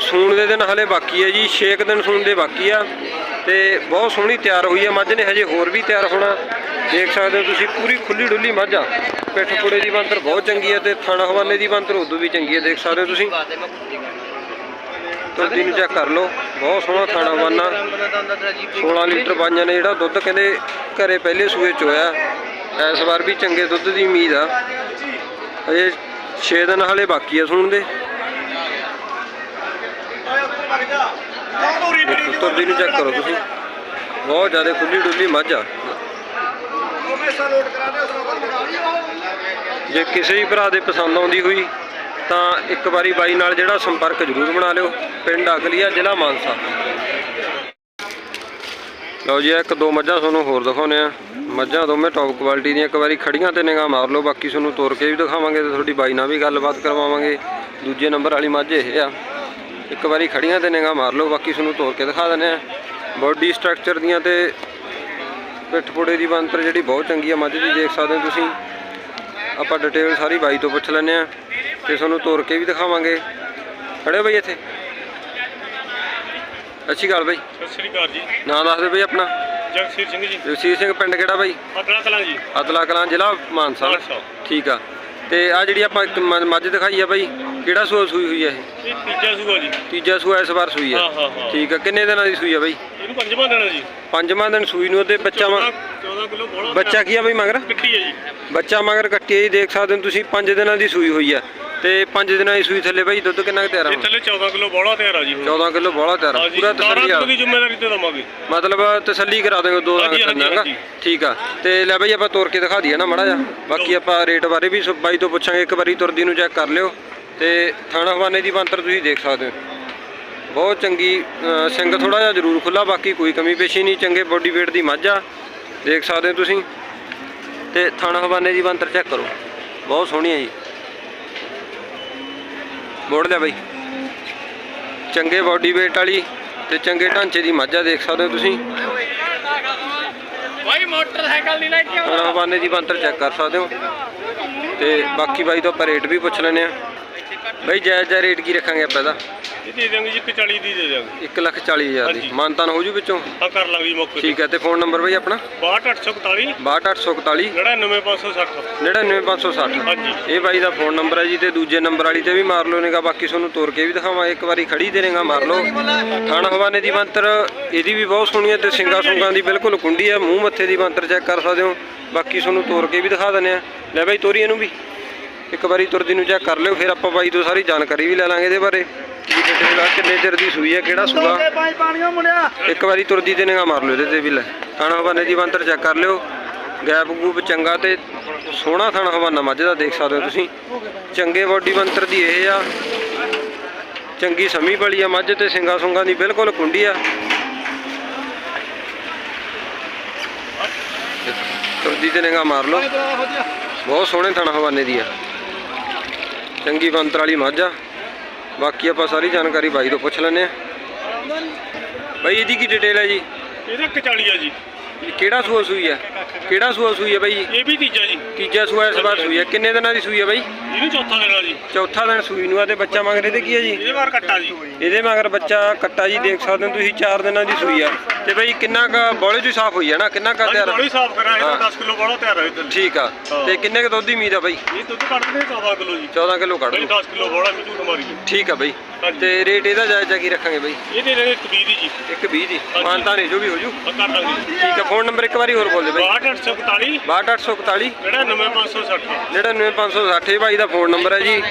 ਸੂਣ ਦੇ ਦਿਨ ਹਲੇ ਬਾਕੀ ਹੈ ਜੀ 6 ਦਿਨ ਸੂਣ ਦੇ ਬਾਕੀ ਆ। ਤੇ ਬਹੁਤ ਸੋਹਣੀ ਤਿਆਰ ਹੋਈ ਹੈ ਮੱਝ ਨੇ ਹਜੇ ਹੋਰ ਵੀ ਤਿਆਰ ਹੋਣਾ। ਦੇਖ ਸਕਦੇ ਹੋ ਤੁਸੀਂ, ਪੂਰੀ ਖੁੱਲੀ ਡੁੱਲੀ ਮੱਝ। ਆ ਪਿੱਠ ਪੁੜੇ ਦੀ ਬੰਤਰ ਬਹੁਤ ਚੰਗੀ ਹੈ ਤੇ ਥਾਣਾ ਹਵਾਲੇ ਦੀ ਬੰਤਰ ਉਦੋਂ ਵੀ ਚੰਗੀ ਹੈ ਦੇਖ ਸਕਦੇ ਹੋ ਤੁਸੀਂ। ਤੁਰਦੀ ਨੂੰ ਚੈੱਕ ਕਰ ਲਓ। ਬਹੁਤ ਸੋਹਣਾ ਥਾਣਾ ਬਾਨਾ 16 ਲੀਟਰ ਬਾਈਆਂ ਨੇ ਜਿਹੜਾ ਦੁੱਧ ਕਹਿੰਦੇ ਘਰੇ ਪਹਿਲੇ ਸੂਏ ਚ ਹੋਇਆ। ਇਸ ਵਾਰ ਵੀ ਚੰਗੇ ਦੁੱਧ ਦੀ ਉਮੀਦ ਆ। ਹਜੇ 6 ਦਿਨ ਹਲੇ ਬਾਕੀ ਆ ਸੂਣ ਦੇ। ਦੇਖੋ, ਤੁਰਦੀ ਨੂੰ ਚੈੱਕ ਕਰੋ ਤੁਸੀਂ। ਬਹੁਤ ਜ਼ਿਆਦਾ ਖੁੱਲੀ ਡੁੱਲੀ ਮੱਝ ਆ। ਜੇ ਕਿਸੇ ਵੀ ਭਰਾ ਦੇ ਪਸੰਦ ਆਉਂਦੀ ਹੋਈ ਤਾਂ ਇੱਕ ਵਾਰੀ ਬਾਈ ਨਾਲ ਜਿਹੜਾ ਸੰਪਰਕ ਜ਼ਰੂਰ ਬਣਾ ਲਿਓ। ਪਿੰਡ ਅਗਲੀਆ ਜ਼ਿਲ੍ਹਾ ਮਾਨਸਾ। ਲਓ ਜੀ ਇੱਕ ਦੋ ਮੱਝਾਂ ਤੁਹਾਨੂੰ ਹੋਰ ਦਿਖਾਉਨੇ ਆ ਮੱਝਾਂ ਦੋਵੇਂ ਟੌਪ ਕੁਆਲਿਟੀ ਦੀਆਂ। ਇੱਕ ਵਾਰੀ ਖੜੀਆਂ ਤੇ ਨਿਗਾਹ ਮਾਰ ਲਓ। ਬਾਕੀ ਤੁਹਾਨੂੰ ਤੋਰ ਕੇ ਵੀ ਦਿਖਾਵਾਂਗੇ ਤੇ ਤੁਹਾਡੀ ਬਾਈ ਨਾਲ ਵੀ ਗੱਲਬਾਤ ਕਰਵਾਵਾਂਗੇ। ਦੂਜੇ ਨੰਬਰ ਵਾਲੀ ਮੱਝ ਇਹ ਆ। ਇੱਕ ਵਾਰੀ ਖੜੀਆਂ ਤੇ ਨਿਗਾਹ ਮਾਰ ਲਓ ਬਾਕੀ ਤੁਹਾਨੂੰ ਤੋਰ ਕੇ ਦਿਖਾ ਦਿੰਦੇ ਆ ਬੋਡੀ ਸਟਰਕਚਰ ਦੀਆਂ ਤੇ ਪਿੱਠ ਪੁੜੇ ਦੀ ਬੰਤਰ ਜਿਹੜੀ ਬਹੁਤ ਚੰਗੀ ਆ ਮੱਝ ਦੀ ਦੇਖ ਸਕਦੇ ਹੋ ਤੁਸੀਂ। ਆਪਾਂ ਡਿਟੇਲ ਸਾਰੀ ਬਾਈ ਤੋਂ ਪੁੱਛ ਲੈਂਦੇ ਆ ਤੇ ਤੁਹਾਨੂੰ ਤੋਰ ਕੇ ਵੀ ਦਿਖਾਵਾਂਗੇ। ਖੜੇ ਬਾਈ ਇੱਥੇ? ਅੱਛੀ ਗੱਲ ਬਾਈ।
ਸਤਿ ਸ੍ਰੀ ਅਕਾਲ ਜੀ।
ਨਾਂ ਦੱਸ ਦੇ ਬਾਈ ਆਪਣਾ।
ਜਗਸੀਰ ਸਿੰਘ ਜੀ।
ਜਗਸੀਰ ਸਿੰਘ ਪਿੰਡ ਕਿਹੜਾ ਬਾਈ?
ਪਤਲਾ ਕਲਾਂ ਜੀ।
ਅਦਲਾ ਕਲਾਂ ਜ਼ਿਲ੍ਹਾ? ਮਾਨਸਾ। ਠੀਕ ਆ। ਤੇ ਆ ਜਿਹੜੀ ਆਪਾਂ ਇੱਕ ਮ- ਮੱਝ ਦਿਖਾਈ ਆ ਬਾਈ ਕਿਹੜਾ ਸੂਆ ਸੂਈ ਹੋਈ ਹੈ ਇਹ?
ਇਹ ਤੀਜਾ ਸੂਆ ਜੀ।
ਤੀਜਾ ਸੂਆ ਇਸ ਵਾਰ ਸੂਈ
ਹਾਂ
ਹੈ
ਹਾਂ ਹਾਂ।
ਠੀਕ ਆ ਕਿੰਨੇ ਦਿਨਾਂ ਦੀ ਸੂਈ ਆ ਬਾਈ?
ਇਹਨੂੰ ਪੰਜਵਾਂ ਦੇਣਾ ਜੀ।
ਪੰਜਵਾਂ ਦਿਨ ਸੂਈ ਨੂੰ ਤੇ ਬੱਚਾ ਵਾ-
14 ਕਿਲੋ ਬੋਲਾ
ਬੱਚਾ ਕੀ ਆ ਬਾਈ ਮਗਰ?
ਕਿੱਟੀ ਹੈ ਜੀ।
ਬੱਚਾ ਮਗਰ ਕੱਟੀ ਆ ਜੀ ਦੇਖ ਸਕਦੇ ਹੋ ਤੁਸੀਂ 5 ਦਿਨਾਂ ਦੀ ਸੂਈ ਹੋਈ ਆ। ਤੇ 5 ਦਿਨਾਂ ਦੀ ਸੂਈ ਥੱਲੇ ਬਾਈ ਦੁੱਧ ਕਿੰਨਾ ਕੁ ਤਿਆਰ ਆ
ਇਹ ਥੱਲੇ 14 ਕਿਲੋ ਬੋਲਾ ਤਿਆਰ ਆ ਜੀ ਹੁਣ।
14 ਕਿਲੋ ਬੋਲਾ ਤਿਆਰ ਆ, ਪੂਰਾ ਤਸੱਲੀ
17
ਆ।
ਕਿਲੋ ਦੀ ਜ਼ਿੰਮੇਵਾਰੀ ਤੇ ਦਵਾਂਗੇ।
ਮਤਲਬ ਤਸੱਲੀ ਕਰਾ ਦੇਗਾ ਦੋ
ਹਾਂਜੀ,
ਰੰਗ
ਹਾਂਜੀ।
ਠੀਕ ਆ ਤੇ ਲੈ ਬਾਈ ਆਪਾਂ ਤੋਰ ਕੇ ਦਿਖਾ ਦਈਏ ਨਾ ਮੜਾ ਜਾ ਬਾਕੀ ਆਪਾਂ ਰੇਟ ਬਾਰੇ ਵੀ ਸ- ਬਾਈ ਤੋਂ ਪੁੱਛਾਂਗੇ ਇੱਕ ਵਾਰੀ ਤੁਰਦੀ ਨੂੰ ਚੈੱਕ ਕਰ ਲਿਓ। ਤੇ ਥਾਣਾ ਹਵਾਨੇ ਦੀ ਬੰਤਰ ਤੁਸੀਂ ਦੇਖ ਸਕਦੇ ਹੋ। ਬਹੁਤ ਚੰਗੀ ਅ, ਸਿੰਘ ਥੋੜਾ ਜਿਹਾ ਜ਼ਰੂਰ ਖੁੱਲਾ ਬਾਕੀ ਕੋਈ ਕਮੀ ਪੇਸ਼ੀ ਨਹੀਂ ਚੰਗੇ ਬੋਡੀ weight ਦੀ ਮੱਝ ਆ। ਦੇਖ ਸਕਦੇ ਹੋ ਤੁਸੀਂ। ਤੇ ਥਾਣਾ ਹਵਾਨੇ ਦੀ ਬੰਤਰ ਚੈੱਕ ਕਰੋ। ਬਹੁਤ ਸੋਹਣੀ ਹੈ ਜੀ। ਮੋੜ ਲਿਆ ਬਾਈ। ਚੰਗੇ ਬੋਡੀ weight ਵਾਲੀ ਤੇ ਚੰਗੇ ਢਾਂਚੇ ਦੀ ਮੱਝ ਦੇਖ ਸਕਦੇ ਹੋ ਤੁਸੀਂ।
ਭਾਈ ਮੋਟਰਸਾਈਕਲ ਨਹੀਂ ਲੈ ਕੇ
ਖਾਣਾ ਬਾਨੇ ਦੀ ਬੰਤਰ ਚੈੱਕ ਕਰ ਸਕਦੇ ਹੋ। ਤੇ ਬਾਕੀ ਬਾਈ ਤੋਂ ਆਪਾਂ ਰੇਟ ਵੀ ਪੁੱਛ ਲੈਨੇ ਆ ਬਾਈ ਜਾਇਜ਼ ਜਾਇਜ਼ ਰੇਟ ਕੀ ਰੱਖਾਂਗੇ ਆਪਾਂ ਇਹਦਾ?
ਇਹ ਦੇ ਦਾਂਗੇ ਜੀ 140 ਦੀ ਦੇ ਦਾਂਗੇ
1 ਲੱਖ 40 ਹਜ਼ਾਰ ਦੀ।
ਹਾਂਜੀ।
ਮਾਨਤਾਨ ਹੋ ਜੂ ਵਿੱਚੋਂ?
ਆ ਕਰ ਲਾਂਗੇ ਜੀ ਮੌਕੇ ਤੇ।
ਠੀਕ ਹੈ ਤੇ ਫੋਨ ਨੰਬਰ ਬਾਈ ਆਪਣਾ?
62841
62841
99560
99560
ਹਾਂਜੀ।
ਇਹ ਬਾਈ ਦਾ ਫੋਨ ਨੰਬਰ ਹੈ ਜੀ ਤੇ ਦੂਜੇ ਨੰਬਰ ਵਾਲੀ ਤੇ ਵੀ ਮਾਰ ਲਓ ਨੇਗਾ। ਬਾਕੀ ਤੁਹਾਨੂੰ ਤੋਰ ਕੇ ਵੀ ਦਿਖਾਵਾਂ। ਇੱਕ ਵਾਰੀ ਖੜੀ ਦੇਣੇਗਾ ਮਾਰ ਲਓ। ਖਾਣਾ ਹਵਾਨੇ ਦੀ ਬੰਤਰ ਇਹਦੀ ਵੀ ਬਹੁਤ ਸੋਹਣੀ ਹੈ ਤੇ ਸਿੰਗਾ ਸੁੰਗਾਂ ਦੀ ਬਿਲਕੁਲ ਕੁੰਡੀ ਹੈ। ਮੂੰਹ ਮੱਥੇ ਦੀ ਬੰਤਰ ਚੈੱਕ ਕਰ ਸਕਦੇ ਹੋ। ਬਾਕੀ ਤੁਹਾਨੂੰ ਤੋਰ ਕੇ ਵੀ ਦਿਖਾ ਦਿੰਦੇ ਆ ਲੈ ਬਾਈ ਤੋਰੀ ਇਹਨੂੰ ਵੀ। ਇੱਕ ਵਾਰੀ ਤੁਰਦੀ ਨੂੰ ਚੈੱਕ ਕਰ ਲਿਓ। ਫਿਰ ਆਪਾਂ ਬਾਈ ਤੋਂ ਸਾਰੀ ਜਾਣਕਾਰੀ ਵੀ ਲੈ ਲਾਂਗੇ ਇਹਦੇ ਬਾਰੇ। ਕੀ ਡਿਟੇਲ ਆ ਕਿੰਨੇ ਚਿਰ ਦੀ ਸੂਈ ਹੈ? ਕਿਹੜਾ ਸੂਆ?
ਮੁੰਡਿਆ।
ਇੱਕ ਵਾਰੀ ਤੁਰਦੀ ਤੇ ਨਿਗਾਹ ਮਾਰ ਲਿਓ ਇਹਦੇ ਤੇ ਵੀ ਲੈ। ਥਾਣਾ ਹਵਾਨੇ ਦੀ ਬੰਤਰ ਚੈੱਕ ਕਰ ਲਿਓ। ਗੈਪ ਗੂਪ ਚੰਗਾ ਤੇ ਸੋਹਣਾ ਥਾਣਾ ਹਵਾਨਾ ਮੱਝ ਦਾ ਦੇਖ ਸਕਦੇ ਹੋ ਤੁਸੀਂ। ਚੰਗੇ ਬੋਡੀ ਬੰਤਰ ਦੀ ਇਹ ਆ। ਚੰਗੀ ਸਮੀ ਵਾਲੀ ਆ ਮੱਝ ਤੇ ਸਿੰਗਾ ਸੁੰਗਾ ਦੀ ਬਿਲਕੁਲ ਕੁੰਡੀ ਆ। ਤੁਰਦੀ ਤੇ ਨਿਗਾਹ ਮਾਰ ਲਓ। ਬਹੁਤ ਸੋਹਣੇ ਥਾਣਾ ਹਵਾਨੇ ਦੀ ਆ। ਚੰਗੀ ਬੰਤਰ ਵਾਲੀ ਮੱਝ ਆ। ਬਾਕੀ ਆਪਾਂ ਸਾਰੀ ਜਾਣਕਾਰੀ ਬਾਈ ਤੋਂ ਪੁੱਛ ਲੈਂਦੇ ਆ ਬਾਈ, ਇਹਦੀ ਕੀ ਡਿਟੇਲ ਹੈ ਜੀ?
ਇਹਦਾ 140 ਆ ਜੀ।
ਕਿਹੜਾ ਸੂਆ ਸੂਈ ਹੈ ਕਿਹੜਾ ਸੂਆ ਸੂਈ ਹੈ ਬਾਈ?
ਇਹ ਵੀ ਤੀਜਾ ਜੀ।
ਤੀਜਾ ਸੂਆ ਇਸ ਵਾਰ ਸੂਈ ਹੈ ਕਿੰਨੇ ਦਿਨਾਂ ਦੀ ਸੂਈ ਹੈ ਬਾਈ?
ਇਹਨੂੰ ਚੌਥਾ ਦੇਣਾ ਜੀ।
ਚੌਥਾ ਦਿਨ ਸੂਈ ਨੂੰ ਆ ਤੇ ਬੱਚਾ ਮਗਰ ਇਹਦੇ ਕੀ ਹੈ ਜੀ?
ਇਹਦੇ ਵਾਰ ਕੱਟਾ ਜੀ।
ਇਹਦੇ ਮਗਰ ਬੱਚਾ ਕੱਟਾ ਜੀ ਦੇਖ ਸਕਦੇ ਹੋ ਤੁਸੀਂ 4 ਦਿਨਾਂ ਦੀ ਸੂਈ ਆ। ਤੇ ਬਾਈ ਕਿੰਨਾ ਕ ਬੋਲੇ ਚ ਸਾਫ਼ ਹੋਈ ਹੈ ਨਾ? ਕਿੰਨਾ ਕ ਤਿਆਰ
ਬੜੀ ਸਾਫ਼ ਕਰਾਂ ਇਹਦਾ
ਹਾਂ।
10 ਕਿਲੋ ਬੋਲਾ ਤਿਆਰ ਹੈ ਇਧਰ।
ਠੀਕ ਆ। ਤੇ ਕਿੰਨੇ ਕ ਦੁੱਧ ਦੀ ਉਮੀਦ ਆ ਬਾਈ?
ਇਹ ਦੁੱਧ ਕੱਢਦੇ 14 ਕਿਲੋ ਜੀ।
14 ਕਿਲੋ ਕੱਢ ਲਓ।
10 ਕਿਲੋ ਬੋਲਾ ਮਿੱਟੂ ਹਮਾਰੀ
ਠੀਕ ਆ ਬਾਈ। ਤੇ ਰੇਟ ਇਹਦਾ ਜਾਇਜ਼ਾ ਕੀ ਰੱਖਾਂਗੇ ਬਾਈ?
ਇਹ ਦੇ ਰਹੇ ਕਬੀਰ ਦੀ ਜੀ।
ਇੱਕ 20 ਦੀ। ਮਾਨਤਾ ਨਹੀਂ ਜੋ ਵੀ ਹੋ ਜੂ।
ਕਰ
ਠੀਕ ਆ ਫੋਨ ਨੰਬਰ ਇੱਕ ਵਾਰੀ ਹੋਰ ਬੋਲ ਦੇ ਬਾਈ।
6841
62841
ਜਿਹੜਾ 9560
ਜਿਹੜਾ 9560 ਬਾਈ ਦਾ ਫੋਨ ਨੰਬਰ ਹੈ ਜੀ।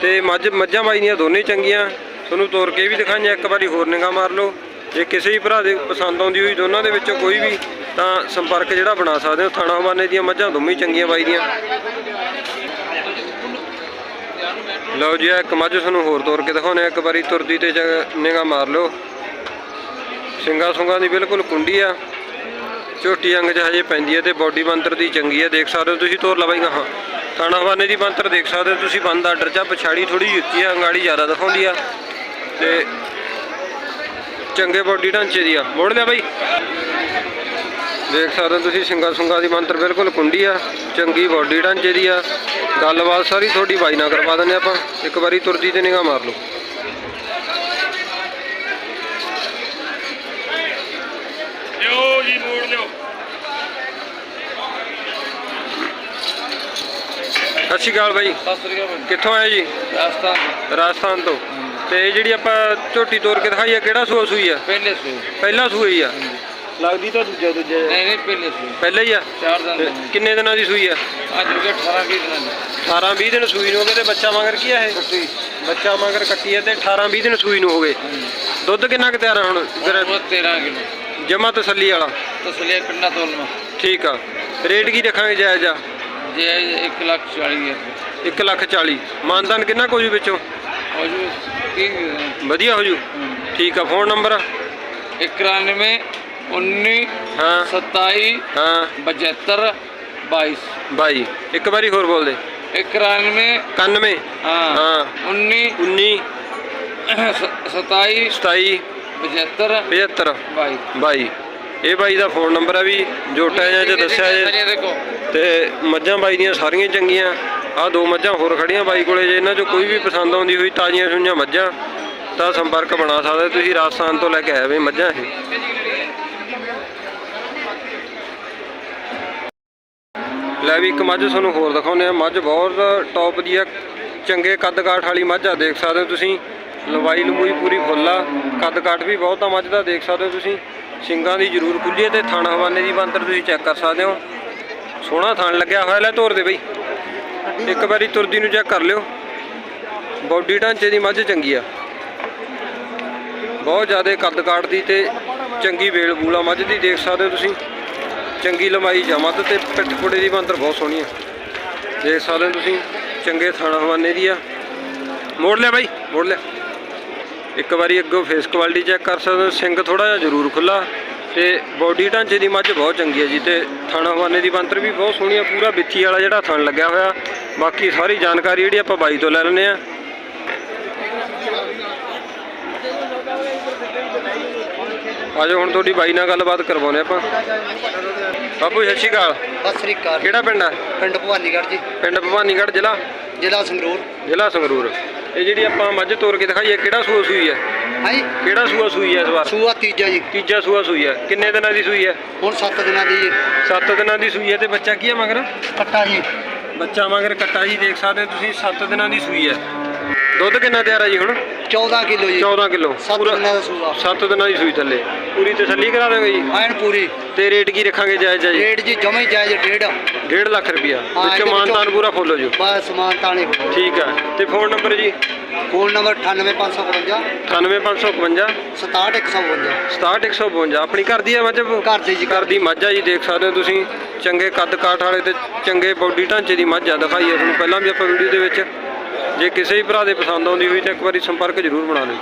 ਤੇ ਮੱਝ ਮੱਝਾਂ ਬਾਈ ਦੀਆਂ ਦੋਨੇ ਚੰਗੀਆਂ। ਤੁਹਾਨੂੰ ਤੋਰ ਕੇ ਵੀ ਦਿਖਾਈਆਂ ਇੱਕ ਵਾਰੀ ਹੋਰ ਨਿਗਾਹ ਮਾਰ ਲਓ। ਜੇ ਕਿਸੇ ਵੀ ਭਰਾ ਦੇ ਪਸੰਦ ਆਉਂਦੀ ਹੋਈ ਦੋਨਾਂ ਦੇ ਵਿੱਚੋਂ ਕੋਈ ਵੀ ਤਾਂ ਸੰਪਰਕ ਜਿਹੜਾ ਬਣਾ ਸਕਦੇ ਹੋ। ਥਾਣਾ ਹਵਾਨੇ ਦੀਆਂ ਮੱਝਾਂ ਦੋਵੇਂ ਚੰਗੀਆਂ ਬਾਈ ਦੀਆਂ। ਲਓ ਜੀ ਆਹ ਇੱਕ ਮੱਝ ਤੁਹਾਨੂੰ ਹੋਰ ਤੋਰ ਕੇ ਦਿਖਾਉਂਦੇ ਹਾਂ। ਇੱਕ ਵਾਰੀ ਤੁਰਦੀ ਤੇ ਨਿਗਾਹ ਮਾਰ ਲਓ। ਸਿੰਗਾ ਸੁੰਗਾ ਦੀ ਬਿਲਕੁਲ ਕੁੰਡੀ ਆ। ਝੋਟੀ ਅੰਗ 'ਚ ਹਜੇ ਪੈਂਦੀ ਹੈ ਤੇ ਬਾਡੀ ਬੰਤਰ ਦੀ ਚੰਗੀ ਹੈ ਦੇਖ ਸਕਦੇ ਹੋ ਤੁਸੀਂ ਤੋਰ ਲਵਾਈ ਬਾਈ ਗਾਹਾਂ। ਥਾਣਾ ਹਵਾਨੇ ਦੀ ਬੰਤਰ ਦੇਖ ਸਕਦੇ ਹੋ ਤੁਸੀਂ। ਬੰਦ ਆਰਡਰ 'ਚ ਆ, ਪਛਾੜੀ ਥੋੜੀ ਉੱਚੀ ਆ ਅੰਗਾੜੀ ਜ਼ਿਆਦਾ ਦਿਖਾਉਂਦੀ ਆ। ਤੇ ਚੰਗੇ ਬਾਡੀ ਢਾਂਚੇ ਦੀ ਆ। ਮੋੜ ਲਿਆ ਬਾਈ। ਦੇਖ ਸਕਦੇ ਹੋ ਤੁਸੀਂ ਸਿੰਗਾ ਸੁੰਗਾ ਦੀ ਮੰਤਰ ਬਿਲਕੁਲ ਕੁੰਡੀ ਆ। ਚੰਗੀ ਬਾਡੀ ਢਾਂਚੇ ਦੀ ਆ। ਗੱਲਬਾਤ ਸਾਰੀ ਤੁਹਾਡੀ ਬਾਈ ਨਾਲ ਕਰਵਾ ਦਿੰਦੇ ਆਪਾਂ। ਇੱਕ ਵਾਰੀ ਤੁਰਦੀ ਤੇ ਨਿਗਾਹ ਮਾਰ ਲਓ।
ਲਿਓ ਜੀ ਮੋੜ ਲਿਓ।
ਸਤਿ ਸ਼੍ਰੀ ਅਕਾਲ ਬਾਈ।
ਸਤਿ ਸ੍ਰੀ ਅਕਾਲ
ਕਿੱਥੋਂ ਆਏ ਜੀ?
ਰਾਜਸਥਾਨ
ਰਾਜਸਥਾਨ ਤੋਂ। ਤੇ ਇਹ ਜਿਹੜੀ ਆਪਾਂ ਝੋਟੀ ਤੋਰ ਕੇ ਦਿਖਾਈ ਆ ਕਿਹੜਾ ਸੂਆ ਸੂਈ ਆ?
ਪਹਿਲੇ ਸੂ
ਪਹਿਲਾ ਹੀ ਆ। ਲੱਗਦੀ ਤਾਂ ਦੂਜਾ ਦੂਜਾ।
ਨਹੀਂ ਨਹੀਂ ਪਹਿਲੇ ਸੂ
ਪਹਿਲਾ ਹੀ ਆ?
ਚਾਰ ਦਿਨ
ਤੇ
ਦੇ।
ਕਿੰਨੇ ਦਿਨਾਂ ਦੀ ਸੂਈ ਆ?
ਅੱਜ ਹੋ ਗਿਆ 18 20 ਦਿਨਾਂ ਦੀ।
18 20 ਦਿਨ ਸੂਈ ਨੂੰ ਹੋ ਗਏ ਤੇ ਬੱਚਾ ਮਗਰ ਕੀ ਆ ਇਹ? ਬੱਚਾ ਮਗਰ ਕੱਟੀ ਹੈ ਤੇ 18 20 ਦਿਨ ਸੂਈ ਨੂੰ ਹੋ ਗਏ। ਦੁੱਧ ਕਿੰਨਾ ਕੁ ਤਿਆਰ ਆ ਹੁਣ?
ਉਹ 13 ਕਿਲੋ।
ਜਮਾ ਤਸੱਲੀ ਵਾਲਾ।
ਤਸਲੀਆ ਪਿੰਡਾ ਤੋਲਮਾ
ਠੀਕ ਆ। ਰੇਟ ਕੀ ਰੱਖਾਂਗੇ ਜਾਇਜ਼ ਆ?
ਜੇ 1 ਲੱਖ 40 ਹਜ਼ਾਰ
1 ਲੱਖ 40 ਮਾਨਦਾਨ ਕਿੰਨਾ ਕੁ ਹੋ ਜੂ ਵਿੱਚੋਂ?
ਹੋ ਜੂ 30
ਵਧੀਆ ਹੋ ਜੂ। ਠੀਕ ਆ ਫੋਨ ਨੰਬਰ
91 19
ਹਾਂ।
27
ਹਾਂ।
72 22
ਬਾਈ। ਇੱਕ ਵਾਰੀ ਹੋਰ ਬੋਲ ਦੇ।
91
91
ਹਾਂ।
ਹਾਂ।
19
19
27
27
75
75
22
ਬਾਈ। ਇਹ ਬਾਈ ਦਾ ਫੋਨ ਨੰਬਰ ਆ ਵੀ ਜੋਟਾ ਜਾਂ ਚ ਦੱਸਿਆ ਜੇ। ਤੇ ਮੱਝਾਂ ਬਾਈ ਦੀਆਂ ਸਾਰੀਆਂ ਚੰਗੀਆਂ। ਆ ਦੋ ਮੱਝਾਂ ਹੋਰ ਖੜੀਆਂ ਬਾਈ ਕੋਲੇ। ਜੇ ਇਹਨਾਂ ਚੋਂ ਕੋਈ ਵੀ ਪਸੰਦ ਆਉਂਦੀ ਹੋਈ ਤਾਜ਼ੀਆਂ ਸੁਈਆਂ ਮੱਝਾਂ ਤਾਂ ਸੰਪਰਕ ਬਣਾ ਸਕਦੇ। ਤੁਸੀਂ ਰਾਜਸਥਾਨ ਤੋਂ ਲੈ ਕੇ ਆਏ ਵੀ ਮੱਝਾਂ ਇਹ। ਲੈ ਵੀ ਇੱਕ ਮੱਝ ਤੁਹਾਨੂੰ ਹੋਰ ਦਿਖਾਉਂਦੇ ਆ ਮੱਝ ਬਹੁਤ ਟੌਪ ਦੀ ਆ। ਚੰਗੇ ਕੱਦ ਕਾਠ ਵਾਲੀ ਮੱਝ ਆ, ਦੇਖ ਸਕਦੇ ਹੋ ਤੁਸੀਂ। ਲੰਬਾਈ ਲੰਬੂਈ ਪੂਰੀ ਫੁੱਲ ਆ। ਕੱਦ ਕਾਠ ਵੀ ਬਹੁਤ ਆ ਮੱਝ ਦਾ, ਦੇਖ ਸਕਦੇ ਹੋ ਤੁਸੀਂ। ਸਿੰਗਾਂ ਦੀ ਜ਼ਰੂਰ ਖੁੱਲੀ ਹੈ ਤੇ ਥਣ ਹਵਾਨੇ ਦੀ ਬੰਤਰ ਤੁਸੀਂ ਚੈੱਕ ਕਰ ਸਕਦੇ ਹੋ। ਸੋਹਣਾ ਥਣ ਲੱਗਿਆ ਹੋਇਆ, ਲੈ ਤੋਰ ਦੇ ਬਈ। ਇੱਕ ਵਾਰੀ ਤੁਰਦੀ ਨੂੰ ਚੈੱਕ ਕਰ ਲਿਓ। ਬੋਡੀ ਢਾਂਚੇ ਦੀ ਮੱਝ ਚੰਗੀ ਆ। ਬਹੁਤ ਜ਼ਿਆਦਾ ਕੱਦ ਕਾਠ ਦੀ ਤੇ ਚੰਗੀ ਵੇਲ ਬੂਲਾ ਮੱਝ ਦੀ, ਦੇਖ ਸਕਦੇ ਹੋ ਤੁਸੀਂ। ਚੰਗੀ ਲੰਬਾਈ ਜਮਤ ਤੇ ਪਿੱਠ ਪੁੜੇ ਦੀ ਬੰਤਰ ਬਹੁਤ ਸੋਹਣੀ ਆ। ਦੇਖ ਸਕਦੇ ਹੋ ਤੁਸੀਂ, ਚੰਗੇ ਥਾਣਾ ਹਵਾਨੇ ਦੀ ਆ। ਮੋੜ ਲਿਆ ਬਾਈ, ਮੋੜ ਲਿਆ। ਇੱਕ ਵਾਰੀ ਅੱਗੋਂ ਫੇਸ ਕੁਆਲਿਟੀ ਚੈੱਕ ਕਰ ਸਕਦੇ ਹੋ, ਸਿੰਘ ਥੋੜਾ ਜਿਹਾ ਜ਼ਰੂਰ ਖੁੱਲਾ ਤੇ ਬੋਡੀ ਢਾਂਚੇ ਦੀ ਮੱਝ ਬਹੁਤ ਚੰਗੀ ਹੈ ਜੀ ਤੇ ਥਾਣਾ ਹਵਾਨੇ ਦੀ ਬੰਤਰ ਵੀ ਬਹੁਤ ਸੋਹਣੀ ਆ, ਪੂਰਾ ਵਿੱਥੀ ਵਾਲਾ ਜਿਹੜਾ ਥਣ ਲੱਗਿਆ ਹੋਇਆ। ਬਾਕੀ ਸਾਰੀ ਜਾਣਕਾਰੀ ਜਿਹੜੀ ਆਪਾਂ ਬਾਈ ਤੋਂ ਲੈ ਲੈਂਦੇ ਆ। ਆਜੋ ਹੁਣ ਤੁਹਾਡੀ ਬਾਈ ਨਾਲ ਗੱਲਬਾਤ ਕਰਵਾਉਨੇ ਆਪਾਂ। ਬਾਪੂ ਸਤਿ ਸ਼੍ਰੀ ਅਕਾਲ।
ਸਤਿ ਸ੍ਰੀ ਅਕਾਲ।
ਕਿਹੜਾ ਪਿੰਡ ਆ?
ਪਿੰਡ ਭਵਾਨੀਗੜ੍ਹ ਜੀ।
ਪਿੰਡ ਭਵਾਨੀਗੜ੍ਹ ਜ਼ਿਲ੍ਹਾ?
ਜ਼ਿਲ੍ਹਾ ਸੰਗਰੂਰ।
ਜ਼ਿਲ੍ਹਾ ਸੰਗਰੂਰ। ਇਹ ਜਿਹੜੀ ਆਪਾਂ ਮੱਝ ਤੋਰ ਕੇ ਦਿਖਾਈ ਹੈ ਕਿਹੜਾ ਸੂਆ ਸੂਈ ਹੈ?
ਹਾਂਜੀ।
ਕਿਹੜਾ ਸੂਆ ਸੂਈ ਹੈ ਇਸ ਵਾਰ?
ਸੂਆ ਤੀਜਾ ਜੀ।
ਤੀਜਾ ਸੂਆ ਸੂਈ ਹੈ। ਕਿੰਨੇ ਦਿਨਾਂ ਦੀ ਸੂਈ ਹੈ?
ਹੁਣ 7 ਦਿਨਾਂ ਦੀ ਜੀ।
7 ਦਿਨਾਂ ਦੀ ਸੂਈ ਹੈ ਤੇ ਬੱਚਾ ਕੀ ਹੈ ਮਗਰ?
ਕੱਟਾ ਜੀ।
ਬੱਚਾ ਮਗਰ ਕੱਟਾ ਜੀ ਦੇਖ ਸਕਦੇ ਤੁਸੀਂ 7 ਦਿਨਾਂ ਦੀ ਸੂਈ ਹੈ। ਦੁੱਧ ਕਿੰਨਾ ਤਿਆਰ ਹੈ ਜੀ ਹੁਣ?
14 ਕਿਲੋ ਜੀ।
14 ਕਿਲੋ।
7 ਦਿਨਾਂ ਦਾ ਸੂਆ।
7 ਦਿਨਾਂ ਦੀ ਸੂਈ ਥੱਲੇ। ਪੂਰੀ ਤਸੱਲੀ ਕਰਾ ਦੇਵਾਂਗੇ ਜੀ?
ਐਨ ਪੂਰੀ।
ਤੇ ਰੇਟ ਕੀ ਰੱਖਾਂਗੇ ਜਾਇਜ਼ ਜਾਇਜ਼
ਰੇਟ ਜੀ ਜਮੇ ਜਾਇਜ਼ ਡੇਢ।
1.5 ਲੱਖ ਰੁਪਿਆ
ਹਾਂ,
ਵਿੱਚ
ਇਹਦੇ
ਮਾਨਤਾਨ ਪੂਰਾ ਫੁੱਲ ਹੋ ਜੂ।
ਬਸ ਸਮਾਨ ਤਾਣੇ
ਠੀਕ ਹੈ ਤੇ ਫੋਨ ਨੰਬਰ ਜੀ?
ਫੋਨ ਨੰਬਰ 98552
98552
67152
67152 ਆਪਣੀ ਘਰ ਦੀ ਹੈ ਮੱਝ?
ਘਰ ਦੀ ਜੀ
ਘਰ ਦੀ। ਮੱਝ ਆ ਜੀ ਦੇਖ ਸਕਦੇ ਹੋ ਤੁਸੀਂ। ਚੰਗੇ ਕੱਦ ਕਾਠ ਵਾਲੇ ਤੇ ਚੰਗੇ ਬੋਡੀ ਢਾਂਚੇ ਦੀ ਮੱਝ ਆ ਦਿਖਾਈ ਹੈ ਤੁਹਾਨੂੰ। ਪਹਿਲਾਂ ਵੀ ਆਪਾਂ ਵੀਡੀਓ ਦੇ ਵਿੱਚ ਜੇ ਕਿਸੇ ਵੀ ਭਰਾ ਦੇ ਪਸੰਦ ਆਉਂਦੀ ਹੋਈ ਤਾਂ ਇੱਕ ਵਾਰੀ ਸੰਪਰਕ ਜ਼ਰੂਰ ਬਣਾ ਲਿਓ।